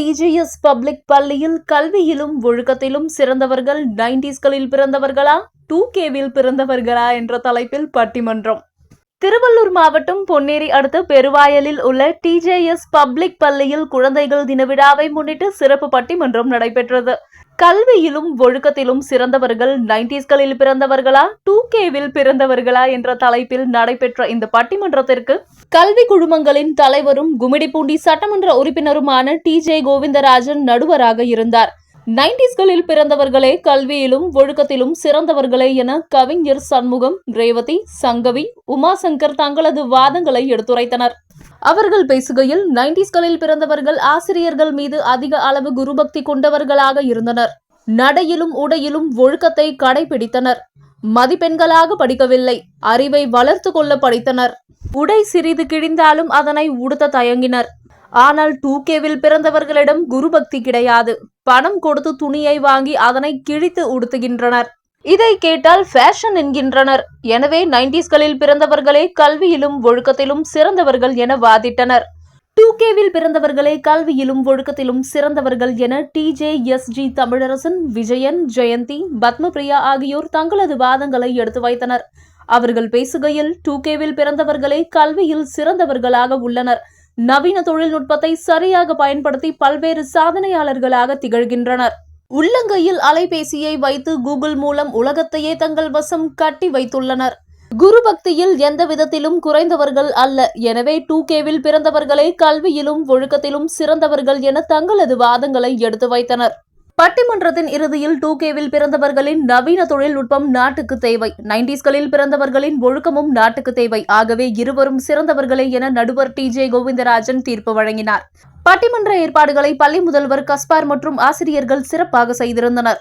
DGS public பள்ளியில் கல்வியிலும் ஒழுக்கத்திலும் சிறந்தவர்கள் நைன்டிஸ்களில் பிறந்தவர்களா? Two Cavill பிறந்தவர்களா? என்ற தலைப்பில் பட்டிமன்றம். திருவள்ளூர் மாவட்டம் பொன்னேரி அடுத்த பெருவாயலில் உள்ள டிஜேஎஸ் பப்ளிக் பள்ளியில் குழந்தைகள் தின விழாவை முன்னிட்டு சிறப்பு பட்டிமன்றம் நடைபெற்றது. கல்வியிலும் ஒழுக்கத்திலும் சிறந்தவர்கள் நைன்டிஸ்களில் பிறந்தவர்களா டூ கேவில் பிறந்தவர்களா என்ற தலைப்பில் நடைபெற்ற இந்த பட்டிமன்றத்திற்கு கல்வி குழுமங்களின் தலைவரும் குமிடிப்பூண்டி சட்டமன்ற உறுப்பினருமான டி ஜே கோவிந்தராஜன் நடுவராக இருந்தார். நைன்டிஸ்களில் பிறந்தவர்களே கல்வியிலும் ஒழுக்கத்திலும் சிறந்தவர்களே என கவிஞர் சண்முகம் ரேவதி சங்கவி உமாசங்கர் தங்களது வாதங்களை எடுத்துரைத்தனர். அவர்கள் பேசுகையில் நைன்டிஸ்களில் பிறந்தவர்கள் ஆசிரியர்கள் மீது அதிக அளவு குருபக்தி கொண்டவர்களாக இருந்தனர். நடையிலும் உடையிலும் ஒழுக்கத்தை கடைபிடித்தனர். மதிப்பெண்களாக படிக்கவில்லை. அறிவை வளர்த்து கொள்ள படித்தனர். உடை சிறிது கிழிந்தாலும் அதனை உடுத்த தயங்கினர். ஆனால் டூகேவில் பிறந்தவர்களிடம் குருபக்தி கிடையாது. பணம் கொடுத்து துணியை வாங்கி அதனை கிழித்து உடுத்துகின்றனர். இதை கேட்டால் ஃபேஷன் என்கின்றனர். எனவே நைன்டிஸ்களில் பிறந்தவர்களே கல்வியிலும் ஒழுக்கத்திலும் சிறந்தவர்கள் என வாதிட்டனர். டூ கேவில் பிறந்தவர்களே கல்வியிலும் ஒழுக்கத்திலும் சிறந்தவர்கள் என T J S G Tamilarasan Vijayan Jayanthi Padmapriya ஆகியோர் தங்களது வாதங்களை எடுத்து வைத்தனர். அவர்கள் பேசுகையில் டூ கேவில் பிறந்தவர்களே கல்வியில் சிறந்தவர்களாக உள்ளனர். நவீன தொழில்நுட்பத்தை சரியாக பயன்படுத்தி பல்வேறு சாதனையாளர்களாக திகழ்கின்றனர். உள்ளங்கையில் அலைபேசியை வைத்து கூகுள் மூலம் உலகத்தையே தங்கள் வசம் கட்டி வைத்துள்ளனர். குரு பக்தியில் எந்த விதத்திலும் குறைந்தவர்கள் அல்ல. எனவே டூ கேவில் பிறந்தவர்களே கல்வியிலும் ஒழுக்கத்திலும் சிறந்தவர்கள் என தங்களது வாதங்களை எடுத்து வைத்தனர். பட்டிமன்றத்தின் இறுதியில் டூ கேவில் பிறந்தவர்களின் நவீன தொழில்நுட்பம் நாட்டுக்கு தேவை. நைன்டிஸ்களில் பிறந்தவர்களின் ஒழுக்கமும் நாட்டுக்கு தேவை. ஆகவே இருவரும் சிறந்தவர்களே என நடுவர் டி ஜே கோவிந்தராஜன் தீர்ப்பு வழங்கினார். பட்டிமன்ற ஏற்பாடுகளை பள்ளி முதல்வர் கஸ்பார் மற்றும் ஆசிரியர்கள் சிறப்பாக செய்திருந்தனர்.